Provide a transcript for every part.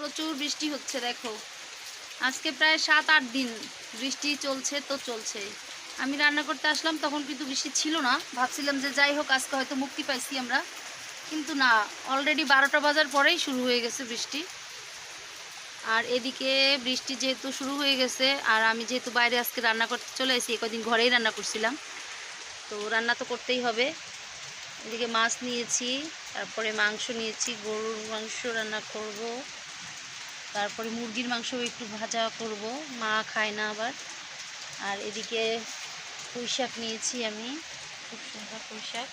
প্রচুর বৃষ্টি হচ্ছে, দেখো। আজকে প্রায় সাত, আট দিন বৃষ্টি চলছে তো চলছে। আমি রান্না করতে আসলাম, তখন কিন্তু বৃষ্টি ছিল না। ভাবছিলাম যে যাই হোক, আজকে হয়তো মুক্তি পাইছি আমরা। কিন্তু না অলরেডি বারোটা বাজার পরেই শুরু হয়ে গেছে বৃষ্টি। আর এদিকে বৃষ্টি যেহেতু শুরু হয়ে গেছে, আর আমি যেহেতু বাইরে আজকে রান্না করতে চলে এসেছি কদিন ঘরেই রান্না করছিলাম। তো রান্না তো করতেই হবে। এদিকে মাছ নিয়েছি, তারপরে মাংস নিয়েছি, গরুর মাংস রান্না করব। তারপরে মুরগির মাংস একটু ভাজা করব। মা খায় না আবার। আর এদিকে পুঁই শাক নিয়েছি আমি। খুব সুন্দর পুঁই শাক।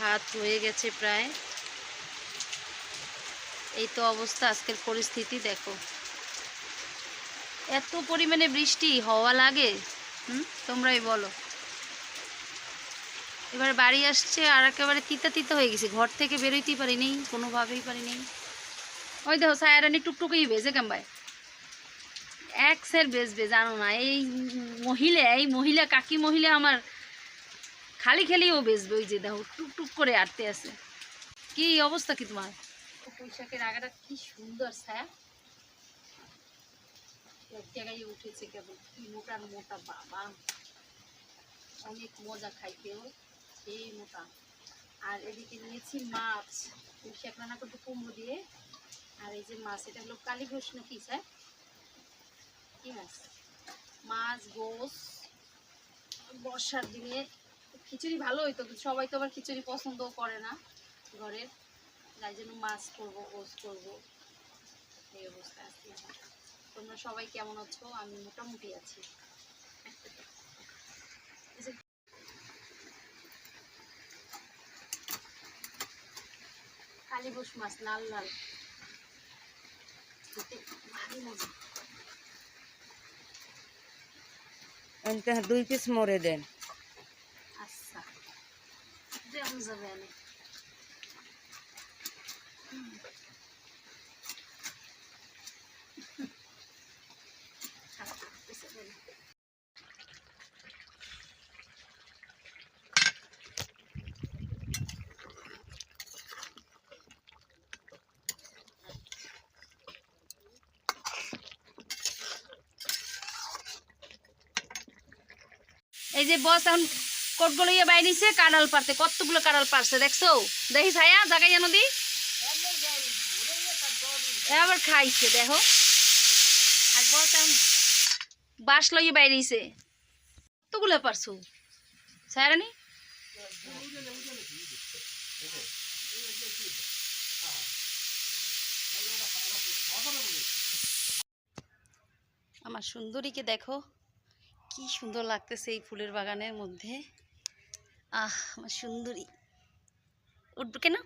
ভাত হয়ে গেছে প্রায়। এই তো অবস্থা আজকের পরিস্থিতি, দেখো। এত পরিমাণে বৃষ্টি হওয়া লাগে। হুম, তোমরাই বলো। এবার বাড়ি আসছে আর একেবারে তিতা তিতা হয়ে গেছে। ঘর থেকে বেরোইতেই পারি নেই কোনোভাবেই পারি নেই ওই দেখো সায়ারানি টুকটুকেই বেজে কেমবায় এক সের বেচবে জানো না। এই মহিলা এই মহিলা, কাকি মহিলা আমার খালি খেলেই ও বেচবে ওই যে দেখো, টুকটুক করে আটতে আছে। কি অবস্থা কি তোমার? পোশাকের আগাটা কি সুন্দর ছায়া এক জায়গায় উঠেছে কেবল। কি মোটা মোটা বাবা। অনেক মজা খাইতেও সেই মোটা। আর এদিকে নিয়েছি মাছ। পুঁইশাক রান্না করতে কুমড়ো দিয়ে আর এই যে মাছ, এটা হলো কালী না কি স্যার? কি মাছ? মাছ, গোস, বর্ষার দিনে খিচুড়ি ভালো হইতো, কিন্তু সবাই তো আবার খিচুড়ি পছন্দও করে না ঘরের। তাই জন্য মাছ করব, গোস করব। এই অবস্থা আছি। তোমরা সবাই কেমন আছো? আমি মোটামুটি আছি। এই কালী বস মাছ, লাল লাল। দুই পিস মরে দেন আচ্ছা এই যে বস এখন কোটগুলো ইয়ে বাইরেছে কাঁড়াল পারতে কতগুলো কাঁড়াল পারছে দেখছ? দেখি ছায়া জাগাইয়া নদী এ আবার খাইছে, দেখো। আর বস এখন বাস লইয়ে বাইরেছে কতগুলো পারছ ছায়া আমার সুন্দরীকে দেখো। কি সুন্দর লাগতেছে এই ফুলের বাগানের মধ্যে। আহ আমার সুন্দরী। উঠবে কেন?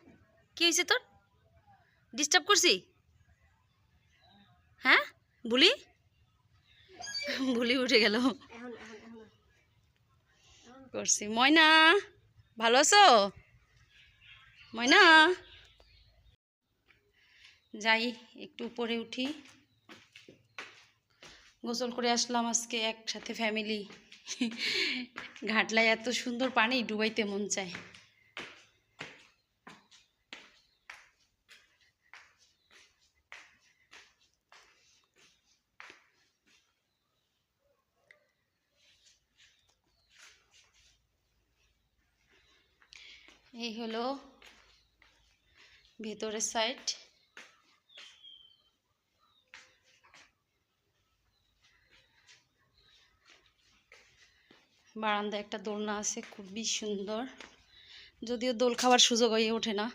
কি হয়েছে তোর? ডিস্টার্ব করছি? হ্যাঁ? বুলি? বুলি উঠে গেল। করছি। ময়না ভালো আছো? ময়না? যাই একটু উপরে উঠি। গোসল করে আসলাম আজকে একসাথে ফ্যামিলি ঘাটলায় এত সুন্দর পানি, ডুবাইতে মন চায়। এই হলো ভেতরের সাইড বারান্দায় একটা দোলনা আছে খুবই সুন্দর। যদিও দোল খাওয়ার সুযোগ হয়ে ওঠে না।